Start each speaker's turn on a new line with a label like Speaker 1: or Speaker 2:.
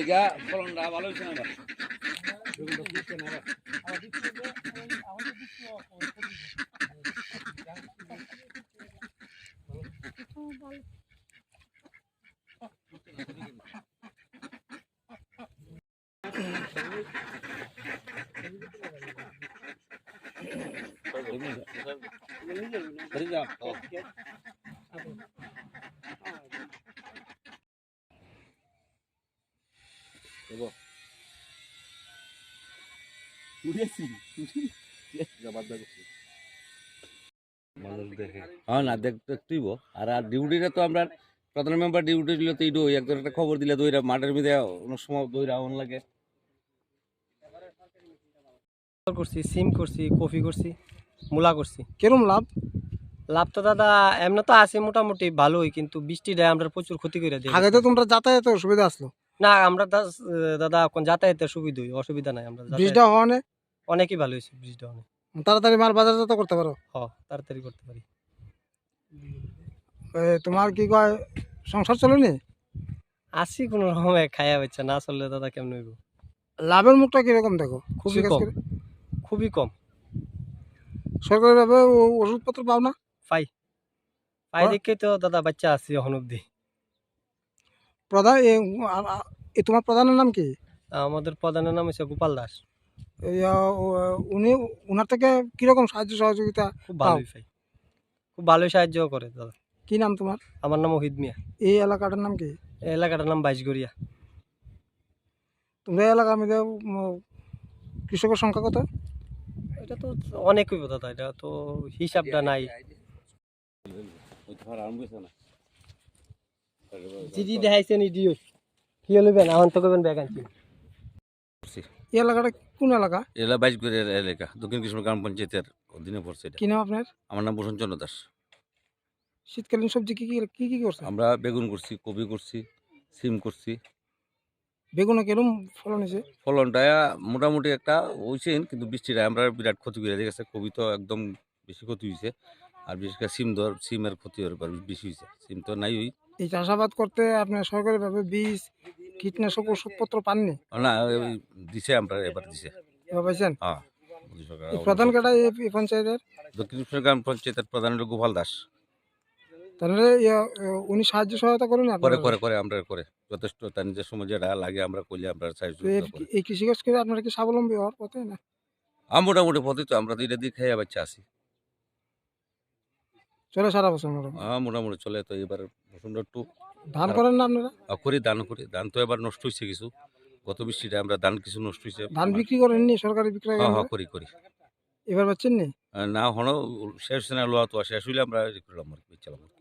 Speaker 1: জায়গা ফলনটা ভালো হয়েছে না হ্যাঁ না দেখ দেখতেইব আর আর ডিউটিটা তো আমরা প্রধান মেম্বার ডিউটি দিলে তো এইটো একজন একটা খবর দিলে দইরা মাঠের মধ্যে অনেক সময় দইরা অন লাগে।
Speaker 2: করছি সিম করছি কফি করছি মূলা করছি।
Speaker 3: কিরম লাভ?
Speaker 2: লাভ তো দাদা এমনি তো আছে মোটামুটি ভালোই কিন্তু বৃষ্টি দেয় আমরা প্রচুর ক্ষতি করে দিই
Speaker 3: আগে তো তোমরা যাতায়াতের অসুবিধা আসলো।
Speaker 2: না আমরা দাদা এখন যাতায়াতের সুবিধা অসুবিধা নাই আমরা
Speaker 3: বীজটা হওয়া
Speaker 2: অনেকই ভালো হয়েছে বৃষ্টিটা অনেক।
Speaker 3: তাড়াতাড়ি মাল বাজার বাজারজাত করতে পারো?
Speaker 2: হ তাড়াতাড়ি করতে পারি।
Speaker 3: তোমার কি কয় সংসার চলেনি?
Speaker 2: আসি কোনো রকমে খাইয়া হচ্ছে না চললে দাদা কেমন হইব?
Speaker 3: লাভের মুখটা কীরকম দেখো?
Speaker 2: খুবই কম। খুবই কম।
Speaker 3: সরকারিভাবে ওষুধপত্র পাও না?
Speaker 2: পাই। পাই
Speaker 3: হ্যাঁ।
Speaker 2: দেখে তো দাদা বাচ্চা আছি এখন অব্দি
Speaker 3: প্রধান এ, তোমার প্রধানের নাম কি?
Speaker 2: আমাদের প্রধানের নাম হচ্ছে গোপাল দাস।
Speaker 3: উনি ওনার থেকে কীরকম সাহায্য সহযোগিতা
Speaker 2: খুব ভালোই পাই খুব ভালোই সাহায্য করে দাদা।
Speaker 3: কি নাম তোমার?
Speaker 2: আমার নাম ওহিদ মিয়া।
Speaker 3: এই এলাকাটার নাম কি?
Speaker 2: এই এলাকাটার নাম বাইশগড়িয়া।
Speaker 3: তোমরা এই এলাকার মধ্যে কৃষকের সংখ্যা কত?
Speaker 2: এটা তো অনেক হইব দাদা এটা তো হিসাবটা নাই। জিডি দেখাইছেন ইডিও। কি লইবেন এখন তো করবেন ব্যাগ আনছি।
Speaker 3: এই এলাকাটা কোন এলাকা?
Speaker 1: এলা বাইশগুড়ের এলাকা দক্ষিণ কৃষ্ণ গ্রাম পঞ্চায়েতের অধীনে পড়ছে এটা।
Speaker 3: কি নাম আপনার?
Speaker 1: আমার নাম ভূষণ চন্দ্র দাস।
Speaker 3: শীতকালীন সবজি কি কি কি কি করছে
Speaker 1: আমরা বেগুন করছি কপি করছি সিম করছি।
Speaker 3: বেগুনে কিরম ফলন হয়েছে?
Speaker 1: ফলনটা মোটামুটি একটা হয়েছে কিন্তু বৃষ্টিটা আমরা বিরাট ক্ষতি করে গেছে। কবি তো একদম বেশি ক্ষতি হয়েছে আর বিশেষ করে সিম ধর সিমের ক্ষতি হওয়ার বেশি হয়েছে সিম তো নাই ওই।
Speaker 3: এই চাষাবাদ করতে আপনার সরকারিভাবে বীজ কীটনাশক ওষুধপত্র পাননি?
Speaker 1: না ওই দিছে আমরা এবার দিছে।
Speaker 3: এবার পাইছেন?
Speaker 1: হ্যাঁ
Speaker 3: প্রধান কাটা এই পঞ্চায়েতের?
Speaker 1: দক্ষিণ গ্রাম পঞ্চায়েতের প্রধান হলো গোপাল দাস।
Speaker 3: তাহলে উনি সাহায্য সহায়তা করেন
Speaker 1: করে করে করে আমরা করে। যথেষ্ট তার নিজের সময় যেটা লাগে আমরা করলে আমরা সাহায্য
Speaker 3: এই কৃষিকাজ করে আপনারা কি স্বাবলম্বী হওয়ার পথে না?
Speaker 1: আম মোটামুটি পথে তো আমরা তো এটা দিয়ে খেয়ে বাচ্চা আছি।
Speaker 3: চলে সারা বছর মোটামুটি
Speaker 1: হ্যাঁ মোটামুটি চলে তো এবার প্রচণ্ড একটু
Speaker 3: ধান করেন না আপনারা?
Speaker 1: আহ, করি দান করি। ধান তো এবার নষ্ট হয়েছে কিছু। গত বৃষ্টিটা আমরা ধান কিছু নষ্ট হয়েছে
Speaker 3: ধান বিক্রি করেননি সরকারি বিক্রয়
Speaker 1: হ্যাঁ
Speaker 3: কেন্দ্রে?
Speaker 1: হ্যাঁ করি করি।
Speaker 3: এবার পাচ্ছেন নি?
Speaker 1: আহ, না হন শেষ না লোয়া তো শেষ হইলে আমরা ই করলাম আর কি চালাম আর কি।